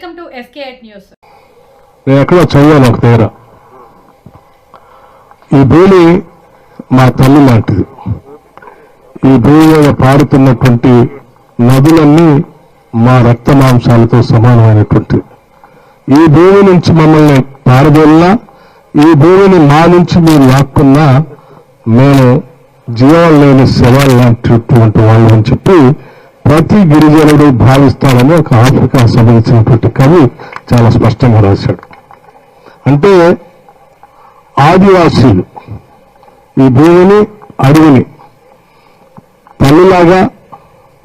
Fake news నేను ఎక్కడో చదివాను ఒక దగ్గర ఈ భూమి మా తల్లి లాంటిది. ఈ భూమి మీద పారుతున్నటువంటి నదులన్నీ మా రక్త మాంసాలతో సమానమైనటువంటి ఈ భూమి నుంచి మమ్మల్ని పారదోలినా ఈ భూమిని మా నుంచి మీరు లాక్కున్నా మేము జీవం లేని శవాలు లాంటిటువంటి వాళ్ళు అని చెప్పి ప్రతి గిరిజనుడు భావిస్తాడని ఒక ఆఫ్రికా సంబంధించినటువంటి కవి చాలా స్పష్టంగా రాశాడు. అంటే ఆదివాసీలు ఈ భూమిని అడవిని తల్లిలాగా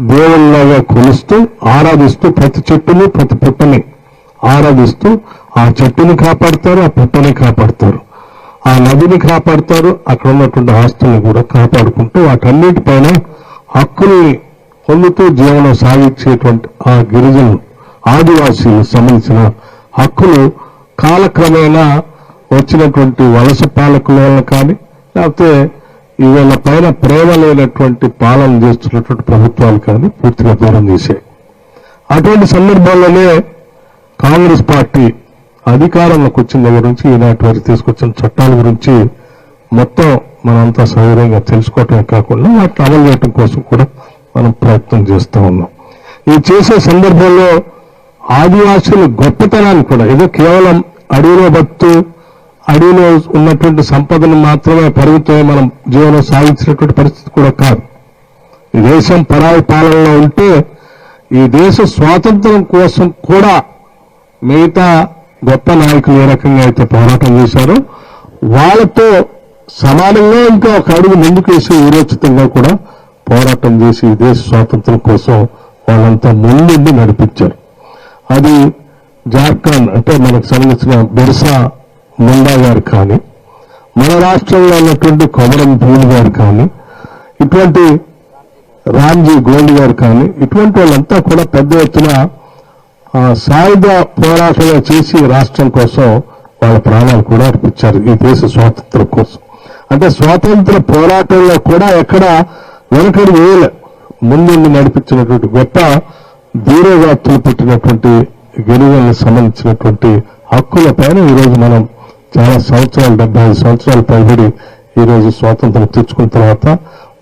దేవుళ్ళలాగా కొలుస్తూ ఆరాధిస్తూ ప్రతి చెట్టుని ప్రతి పుట్టని ఆరాధిస్తూ ఆ చెట్టుని కాపాడతారు ఆ పుట్టని కాపాడతారు. ఆ నదిని కాపాడతారు అక్కడ ఉన్నటువంటి ఆస్తుల్ని కూడా కాపాడుకుంటూ వాటన్నిటిపైన హక్కుల్ని పొందుతూ జీవనం సాగించేటువంటి ఆ గిరిజనులు ఆదివాసీలు సంబంధించిన హక్కులు కాలక్రమేణా వచ్చినటువంటి వలస పాలకుల వల్ల కానీ లేకపోతే ఈ వీళ్ళ పైన ప్రేమ లేనటువంటి పాలన చేస్తున్నటువంటి ప్రభుత్వాలు కానీ పూర్తిగా దూరం చేశాయి. అటువంటి సందర్భాల్లోనే కాంగ్రెస్ పార్టీ అధికారంలోకి వచ్చిన దగ్గర నుంచి ఈనాటి వరకు తీసుకొచ్చిన చట్టాల గురించి మొత్తం మనంతా సౌకర్యంగా తెలుసుకోవటమే కాకుండా వాటిని అమలు చేయడం కోసం కూడా మనం ప్రయత్నం చేస్తూ ఉన్నాం. ఈ చేసే సందర్భంలో ఆదివాసుల గొప్పతనాన్ని కూడా ఏదో కేవలం అడవిలో బతు అడవిలో ఉన్నటువంటి సంపదను మాత్రమే పరిమితమై మనం జీవనం సాగించినటువంటి పరిస్థితి కూడా కాదు. ఈ దేశం పరాయి పాలనలో ఉంటే ఈ దేశ స్వాతంత్రం కోసం కూడా మిగతా గొప్ప నాయకులు ఏ రకంగా అయితే పోరాటం చేశారో వాళ్ళతో సమానంగా ఇంకా ఒక అడుగు ముందుకు వేసి ఊరోచితంగా కూడా పోరాటం చేసి దేశ స్వాతంత్రం కోసం వాళ్ళంతా ముందుండి నడిపించారు. అది జార్ఖండ్ అంటే మనకు సంబంధించిన బిర్సా ముండా గారు కానీ మన రాష్ట్రంలో ఉన్నటువంటి కొమరం భూమి గారు కానీ ఇటువంటి రామ్జీ గోల్డ్ గారు కానీ ఇటువంటి వాళ్ళంతా కూడా పెద్ద ఎత్తున ఆ, సాయుధ పోరాటాలు చేసి రాష్ట్రం కోసం వాళ్ళ ప్రాణాలు కూడా అర్పించారు ఈ దేశ స్వాతంత్రం కోసం. అంటే స్వాతంత్ర పోరాటంలో కూడా ఎక్కడ వెనకడు వేయలే ముందుండి నడిపించినటువంటి గొప్ప ధీరోగాత్తులు పెట్టినటువంటి గిరిజనులకు సంబంధించినటువంటి హక్కుల పైన ఈరోజు మనం చాలా సంవత్సరాలు డెబ్బై ఐదు సంవత్సరాలు పైబడి ఈరోజు స్వాతంత్రం తెచ్చుకున్న తర్వాత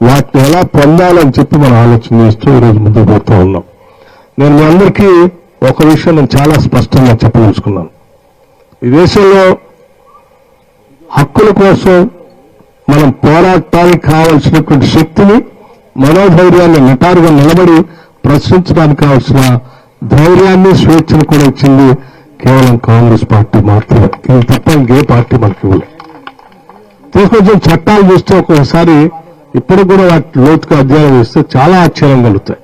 వాటిని ఎలా పొందాలని చెప్పి మనం ఆలోచన చేస్తూ ఈరోజు ముందుకు పోతూ ఉన్నాం. నేను మీ అందరికీ ఒక విషయం నేను చాలా స్పష్టంగా చెప్పదలుచుకున్నాను. ఈ దేశంలో హక్కుల కోసం మనం పోరాటానికి కావలసినటువంటి శక్తిని మనోధైర్యాన్ని నిటారుగా నిలబడి ప్రశ్నించడానికి కావాల్సిన ధైర్యాన్ని స్వేచ్ఛను కూడా ఇచ్చింది కేవలం కాంగ్రెస్ పార్టీ మాత్రమే. ఇది తప్ప ఇంకే పార్టీ మనకి ఇవ్వలేదు తీసుకొచ్చిన చట్టాలు చూస్తే ఒక్కొక్కసారి ఇప్పుడు కూడా వాటి లోతుగా అధ్యయనం చేస్తే చాలా ఆశ్చర్యం కలుగుతాయి.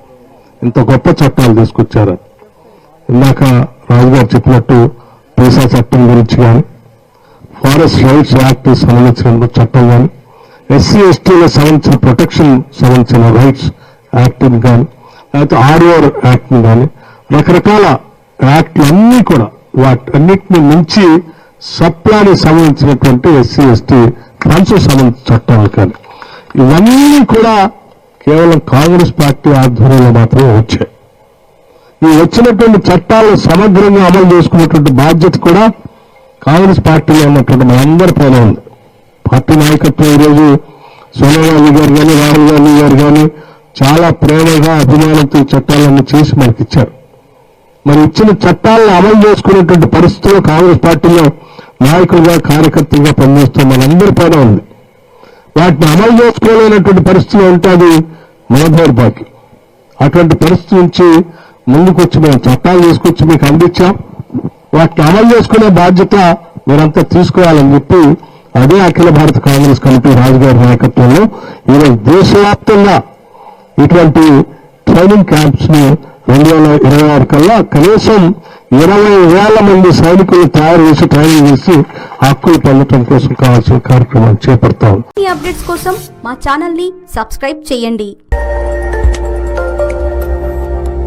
ఇంత గొప్ప చట్టాలు తీసుకొచ్చారు. ఇందాక రాజుగారు చెప్పినట్టు పీసా చట్టం గురించి కానీ ఫారెస్ట్ రైట్స్ యాక్ట్ సంబంధించిన చట్టం కానీ ఎస్సీ ఎస్టీల సంబంధించిన ప్రొటెక్షన్ సంబంధించిన రైట్స్ యాక్ట్ని కానీ లేకపోతే ఆర్ఓఆర్ యాక్ట్ని కానీ రకరకాల యాక్ట్లు అన్నీ కూడా వాటన్నిటిని మించి సప్లానికి సంబంధించినటువంటి ఎస్సీ ఎస్టీ ఫండ్స్ సంబంధించిన చట్టాలు కానీ ఇవన్నీ కూడా కేవలం కాంగ్రెస్ పార్టీ ఆధ్వర్యంలో మాత్రమే వచ్చాయి. ఈ వచ్చినటువంటి చట్టాలను సమగ్రంగా అమలు చేసుకున్నటువంటి బాధ్యత కూడా కాంగ్రెస్ పార్టీలో ఉన్నటువంటి మనందరి పైన ఉంది. పార్టీ నాయకత్వం ఈరోజు సోనియా గాంధీ గారు కానీ రాహుల్ గాంధీ గారు కానీ చాలా ప్రేమగా అభిమానంతో చట్టాలను చట్టాలన్నీ చేసి మనకి ఇచ్చారు మరి ఇచ్చిన చట్టాలను అమలు చేసుకునేటువంటి పరిస్థితుల్లో కాంగ్రెస్ పార్టీలో నాయకులుగా కార్యకర్తలుగా పనిచేస్తూ మనందరి పైన ఉంది. వాటిని అమలు చేసుకోలేనటువంటి పరిస్థితి ఉంటుంది అది మన దౌర్భాగ్యం అటువంటి పరిస్థితి నుంచి ముందుకు వచ్చి మేము చట్టాలు తీసుకొచ్చి మీకు అందించాం. వాటిని అమలు చేసుకునే బాధ్యత మీరంతా తీసుకోవాలని చెప్పి అదే అఖిల భారత కాంగ్రెస్ కమిటీ రాజుగారి నాయకత్వంలో ఈరోజు దేశవ్యాప్తంగా ఇటువంటి ట్రైనింగ్ క్యాంప్స్ని రెండు వేల ఇరవై ఆరు కల్లా కనీసం ఇరవై వేల మంది సైనికులు తయారు చేసి ట్రైనింగ్ చేసి హక్కులు పొందటం కోసం కావాల్సిన కార్యక్రమాలు చేపడతాం ఈ అప్డేట్స్ కోసం మా ఛానల్ని సబ్స్క్రైబ్ చేయండి.